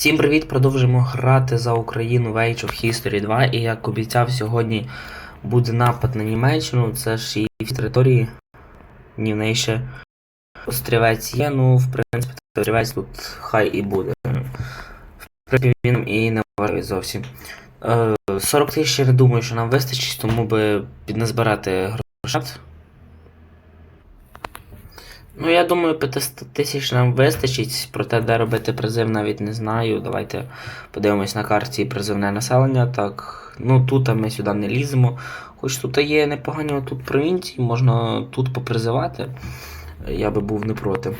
Всім привіт! Продовжуємо грати за Україну в Age of History 2. І як обіцяв, сьогодні буде напад на Німеччину. Це ж території. Ні, в неї ще острівець є, ну, в принципі, острівець тут хай і буде. В принципі, він і не важливий зовсім. Е, 40 тисяч я не думаю, що нам вистачить, тому би підназбирати грошат. Ну, я думаю, 500 тисяч нам вистачить, проте де робити призив навіть не знаю. Давайте подивимось на карті призивне населення. Так, ну тут ми сюди не ліземо. Хоч тут є непогані тут провінції, можна тут попризивати. Я би був не проти.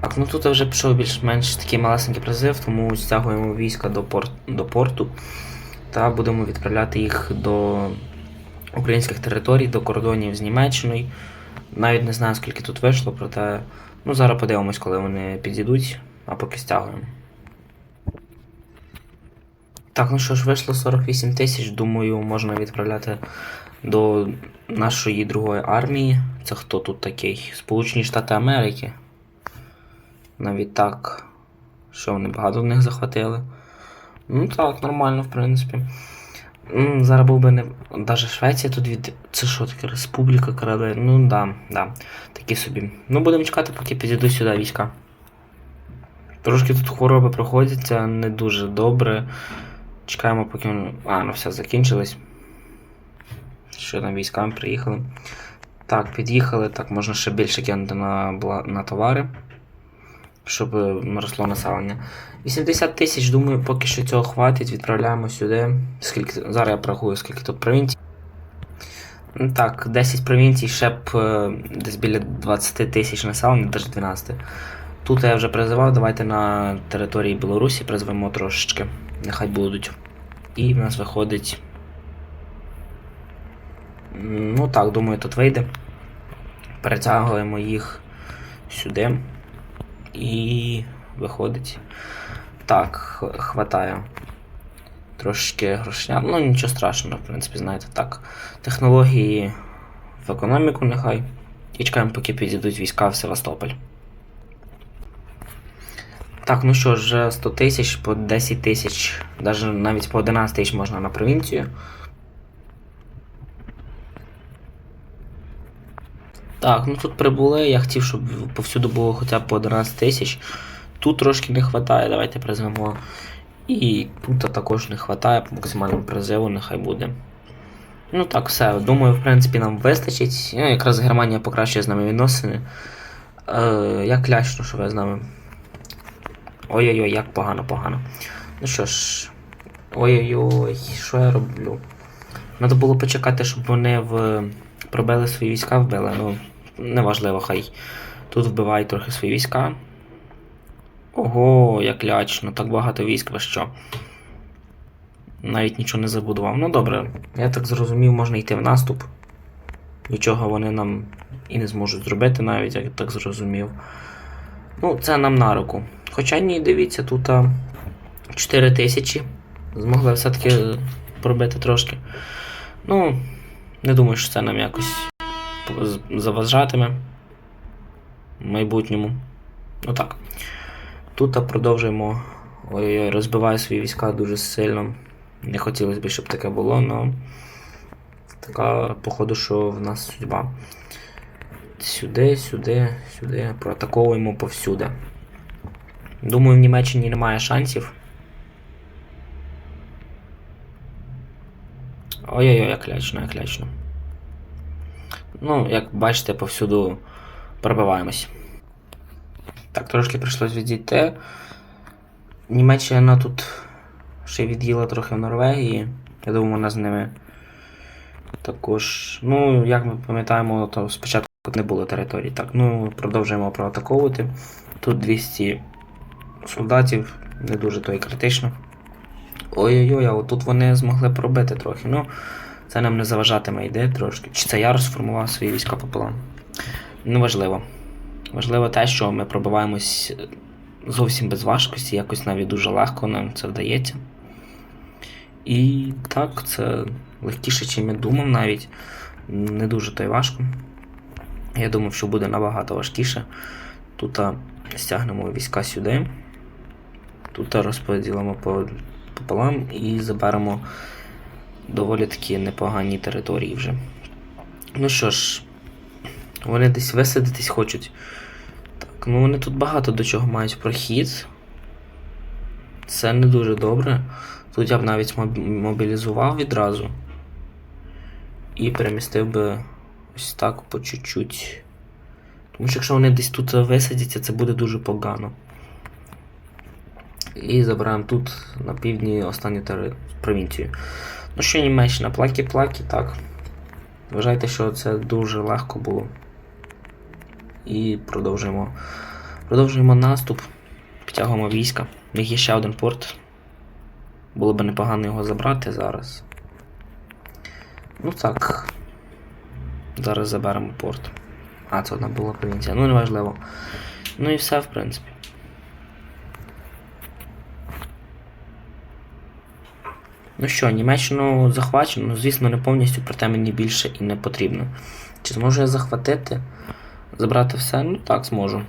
Так, ну тут вже пішов більш-менш такий малесенький призив, тому стягуємо війська до, порт, до порту та будемо відправляти їх до українських територій, до кордонів з Німеччиною. Навіть не знаю, скільки тут вийшло, проте ну, зараз подивимось, коли вони підійдуть, а поки стягуємо. Так, ну що ж, вийшло 48 тисяч, думаю, можна відправляти до нашої другої армії. Це хто тут такий? Сполучені Штати Америки. Навіть так, що вони багато в них захватили. Ну так, нормально, в принципі. Зараз був би не. Даже Швеція тут від. Це що таке? Республіка краде. Ну да, да. Такі собі. Ну будемо чекати, поки підійдуть сюди війська. Трошки тут хвороби проходяться не дуже добре. Чекаємо, поки. А, ну все, закінчилось. Що там військами приїхали. Так, під'їхали, так, можна ще більше кинути на, на товари, щоб е, росло населення. 80 тисяч, думаю, поки що цього хватить, відправляємо сюди. Скільки, зараз я порахую, скільки тут провінцій. Ну Так, 10 провінцій, ще б е, десь біля 20 тисяч населення, навіть 12. Тут я вже призивав, давайте на території Білорусі призвемо трошечки. Нехай будуть. І в нас виходить. Ну так, думаю, тут вийде. Перетягуємо їх сюди. І виходить. Так, хватає. Трошечки грошня. Ну, нічого страшного, в принципі, знаєте, так. Технології в економіку нехай. І чекаємо, поки підійдуть війська в Севастополь. Так, ну що ж, вже 100 тисяч по 10 тисяч, навіть по 11 тисяч можна на провінцію. Так, ну тут прибули. Я хотів, щоб повсюду було хоча б по 11 тисяч. Тут трошки не вистачає, давайте призвемо. І тут також не вистачає по максимальному призиву, нехай буде. Ну так, все. Думаю, в принципі, нам вистачить. Ну, якраз Германія покращує з нами відносини. Е, як лячно, що ви з нами. Ой-ой-ой, як погано, погано. Ну що ж. Ой-ой-ой, що я роблю? Треба було почекати, щоб вони в... пробили свої війська, вбили. Ну, неважливо, хай. Тут вбивають трохи свої війська. Ого, як лячно, так багато військ, ви що. Навіть нічого не забудував. Ну добре, я так зрозумів, можна йти в наступ. Нічого вони нам і не зможуть зробити, навіть я так зрозумів. Ну, це нам на руку. Хоча ні, дивіться, тут а, 4 тисячі. Змогли все-таки пробити трошки. Ну, не думаю, що це нам якось заважатиме в майбутньому. Ну так. Тут продовжуємо. Ой-ой, розбиваю свої війська дуже сильно. Не хотілося б, щоб таке було, але така, походу, що в нас судьба. Сюди, сюди, сюди. Проатаковуємо повсюди. Думаю, в Німеччині немає шансів. Ой-ой-ой, як лячно, як лячно. Ну, як бачите, повсюду пробиваємось. Так, трошки прийшлось відійти. Німеччина тут ще від'їла трохи в Норвегії. Я думаю, вона з ними також. Ну, як ми пам'ятаємо, то спочатку не було території. Так, ну продовжуємо проатаковувати. Тут 200 солдатів, не дуже то і критично. Ой-ой-ой, а отут вони змогли пробити трохи. Ну, це нам не заважатиме йде трошки. Чи це я розформував свої війська пополам? Ну, важливо. Важливо те, що ми пробиваємось зовсім без важкості, якось навіть дуже легко нам це вдається. І так, це легкіше, чим я думав навіть. Не дуже то й важко. Я думав, що буде набагато важкіше. Тут стягнемо війська сюди. Тут розподілимо по, пополам і заберемо доволі такі непогані території вже. Ну що ж, вони десь висадитись хочуть. Так, ну вони тут багато до чого мають прохід. Це не дуже добре. Тут я б навіть мобілізував відразу. І перемістив би ось так по чуть-чуть. Тому що якщо вони десь тут висадяться, це буде дуже погано. І забираємо тут на півдні останню провінцію. Ну що, Німеччина, плакі-плакі, так. Вважайте, що це дуже легко було. І продовжуємо. Продовжуємо наступ. Підтягуємо війська. У них є ще один порт. Було б непогано його забрати зараз. Ну так. Зараз заберемо порт. А, це одна була провінція. Ну, неважливо. Ну і все, в принципі. Ну що, Німеччину захвачено, ну, звісно, не повністю, проте мені більше і не потрібно. Чи зможу я захватити? Забрати все? Ну так, зможу.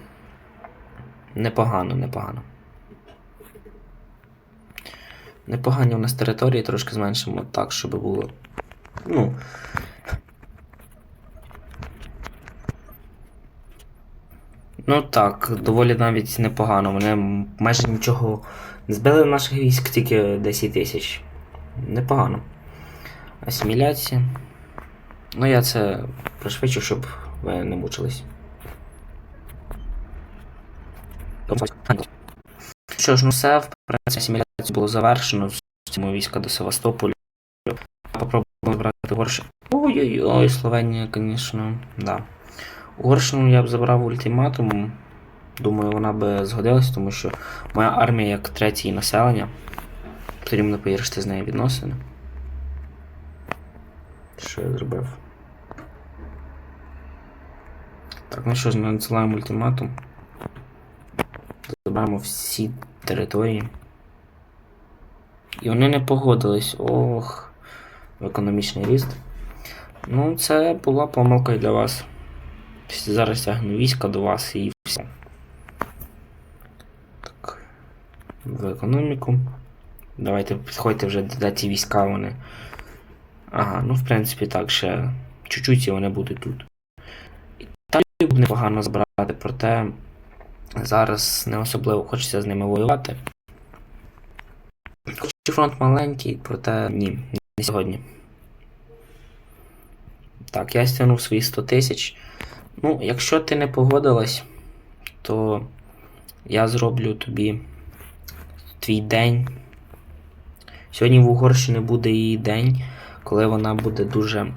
Непогано, непогано. Непогані у нас території, трошки зменшимо так, щоб було. Ну. Ну так, доволі навіть непогано. Вони майже нічого не збили наших військ, тільки 10 тисяч. Непогано. Асиміляція. Ну я це пришвидшу, щоб ви не мучились. Що ж, ну все, в принципі, асиміляцію було завершено. Зму війська до Севастополя. Попробуємо брати Угорщину. Ой-ой-ой, Словенія, звісно, да. Угорщину я б забрав ультиматумом. Думаю, вона би згодилась, тому що моя армія як третє населення. Потрібно погіршити з нею відносини. Що я зробив? Так, ну що ж, ми надсилаємо ультиматум. Забираємо всі території. І вони не погодились. Ох, в економічний ріст. Ну, це була помилка і для вас. Зараз тягну війська до вас і все. Так. В економіку. Давайте підходьте вже де ті війська вони. Ага, ну в принципі так, ще чуть-чуть і вони будуть тут. Італію б непогано збирати, проте зараз не особливо хочеться з ними воювати. Хоч і фронт маленький, проте ні, не сьогодні. Так, я стягнув свої 100 тисяч. Ну, якщо ти не погодилась, то я зроблю тобі твій день. Сьогодні в Угорщині буде її день, коли вона буде дуже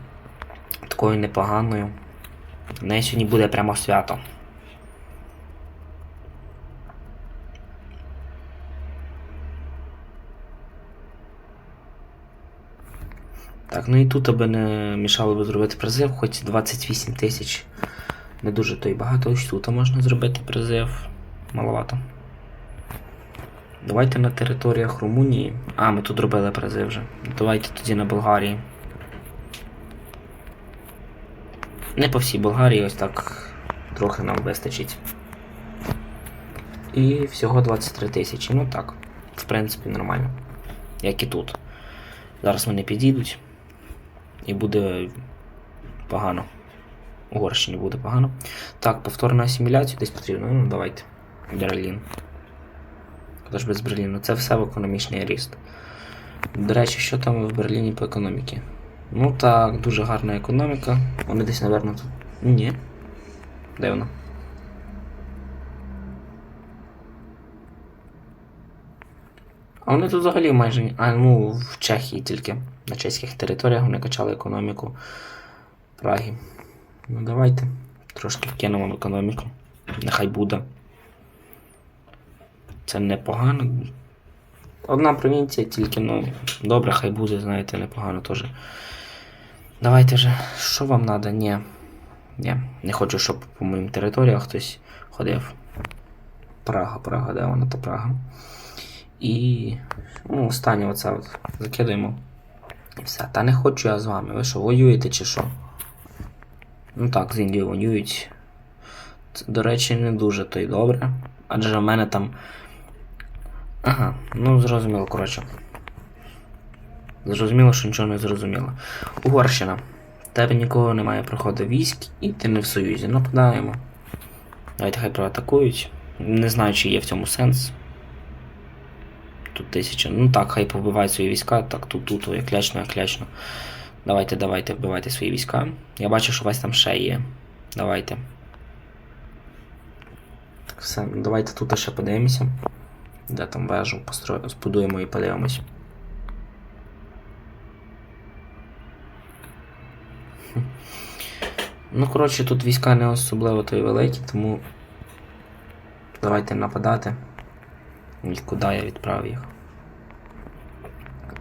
такою непоганою. У неї сьогодні буде прямо свято. Так, ну і тут аби не мішало би зробити призив, хоч 28 тисяч. Не дуже то й багато, ось тут можна зробити призив. Маловато. Давайте на територіях Румунії. А, ми тут робили призив вже. Давайте тоді на Болгарії. Не по всій Болгарії, ось так трохи нам вистачить. І всього 23 тисячі. Ну так, в принципі, нормально. Як і тут. Зараз вони підійдуть. І буде погано. Угорщині буде погано. Так, повторна асиміляцію десь потрібно. Ну, давайте. Берлін. Тож без Берліну. Це все в економічний ріст. До речі, що там в Берліні по економіці? Ну так, дуже гарна економіка. Вони десь, напевно, тут. Ні. Де вона? А вони тут взагалі майже. А, ну, в Чехії тільки. На чеських територіях вони качали економіку Праги. Ну давайте. Трошки вкинемо в економіку. Нехай буде. Це непогано. Одна провінція тільки, ну, добре, хай буде, знаєте, непогано теж. Давайте вже, що вам треба? Ні. Ні. Не хочу, щоб по моїм територіях хтось ходив. Прага, Прага, де вона та Прага. І. Ну, останнє оце от закидаємо. І все. Та не хочу я з вами. Ви що, воюєте чи що? Ну так, з Індією воюють. До речі, не дуже то й добре. Адже в мене там. Ага, ну зрозуміло, коротше. Зрозуміло, що нічого не зрозуміло. Угорщина. Тебе нікого немає проходу військ, і ти не в Союзі. Нападаємо. Давайте хай проатакують. Не знаю, чи є в цьому сенс. Тут тисяча. Ну так, хай побивають свої війська. Так, тут, тут, як лячно, як лячно. Давайте, давайте, вбивайте свої війська. Я бачу, що у вас там ще є. Давайте. Все, давайте тут ще подивимося. Де там вежу постро... збудуємо і подивимось. Ну, коротше, тут війська не особливо то й великі, тому давайте нападати. І куди я відправив їх?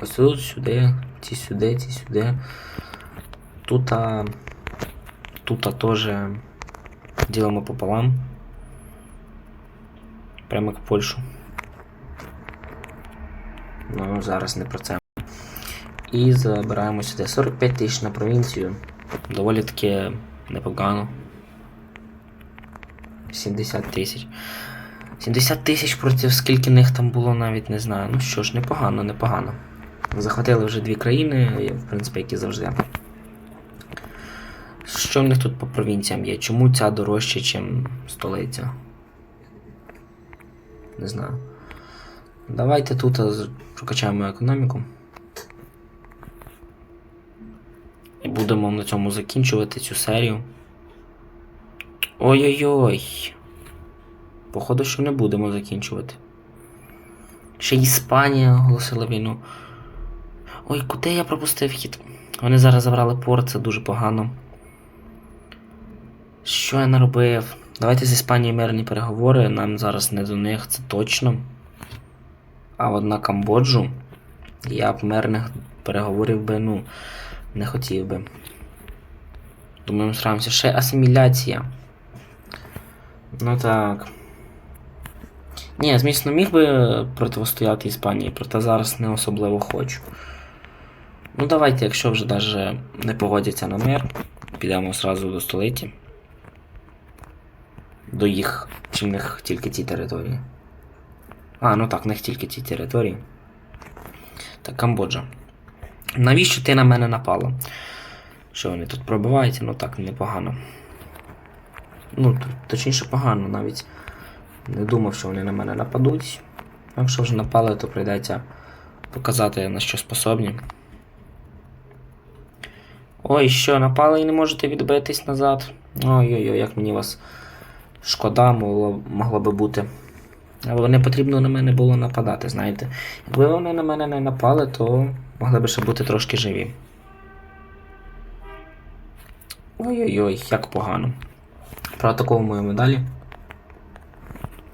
Ось тут, сюди, ці сюди, ці сюди. Тут, а, тут а, теж ділимо пополам. Прямо в Польщу. Ну, зараз не про це. І забираємо сюди 45 тисяч на провінцію. Доволі таки непогано. 70 тисяч. 70 тисяч проти скільки них там було, навіть не знаю. Ну що ж, непогано, непогано. Захватили вже дві країни, в принципі, як і завжди. Що в них тут по провінціям є? Чому ця дорожча, ніж столиця? Не знаю. Давайте тут прокачаємо економіку. І будемо на цьому закінчувати цю серію. Ой-ой-ой. Походу, що не будемо закінчувати. Ще Іспанія оголосила війну. Ой, куди я пропустив хід? Вони зараз забрали порт, це дуже погано. Що я наробив? Давайте з Іспанією мирні переговори, нам зараз не до них, це точно. А от на Камбоджу я б мирних переговорів би, ну, не хотів би. Думаю, ми справимося. Ще асиміляція. Ну так. Ні, звісно, міг би протистояти Іспанії, проте зараз не особливо хочу. Ну, давайте, якщо вже даже не погодяться на мир, підемо зразу до столиці. До їх, чи в них тільки ці території. А, ну так, них тільки ці території. Так, Камбоджа. Навіщо ти на мене напала? Що вони тут пробиваються? Ну так, непогано. Ну, точніше, погано навіть. Не думав, що вони на мене нападуть. Якщо вже напали, то прийдеться показати на що способні. Ой, що, напали і не можете відбитись назад. Ой-ой-ой, як мені вас шкода могло, могло би бути. Але не потрібно на мене було нападати, знаєте. Якби вони на мене не напали, то могли б ще бути трошки живі. Ой-ой-ой, як погано. Проатаковуємо далі.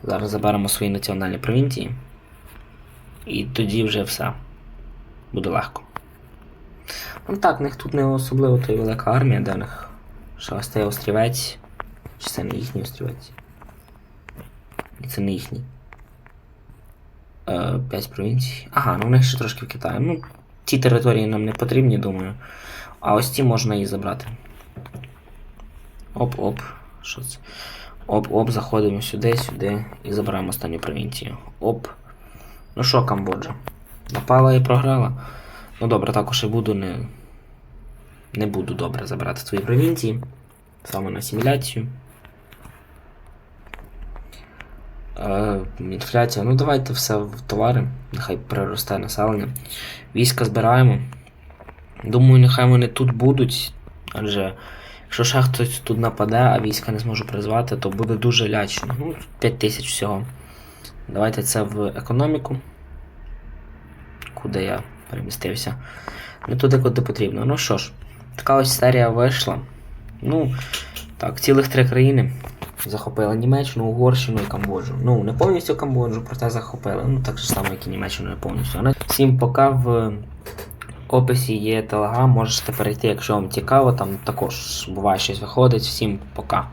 Зараз заберемо свої національні провінції. І тоді вже все. Буде легко. Ну так, в них тут не особливо то й велика армія, де в них цей острівець. Чи це не їхній острівець? І це не їхній. Е, П'ять провінцій. Ага, ну в них ще трошки в Китаї. Ну, ті території нам не потрібні, думаю. А ось ці можна і забрати. Оп-оп. Що це? Оп-оп, заходимо сюди, сюди і забираємо останню провінцію. Оп. Ну що, Камбоджа? Напала і програла. Ну добре, також і буду не. Не буду добре забирати свої провінції. Саме на асиміляцію. Інфляція. Ну давайте все в товари. Нехай приросте населення. Війська збираємо. Думаю, нехай вони тут будуть. Адже якщо ще хтось тут нападе, а війська не зможу призвати, то буде дуже лячно. Ну, 5 тисяч всього. Давайте це в економіку. Куди я перемістився? Не туди, куди потрібно. Ну що ж, така ось серія вийшла. Ну, так, цілих три країни. Захопили Німеччину, Угорщину і Камбоджу. Ну, не повністю Камбоджу, проте захопили. Ну, так же само, як і Німеччину не повністю. Але Всім пока в описі є телеграм, можете перейти, якщо вам цікаво, там також буває щось виходить. Всім пока.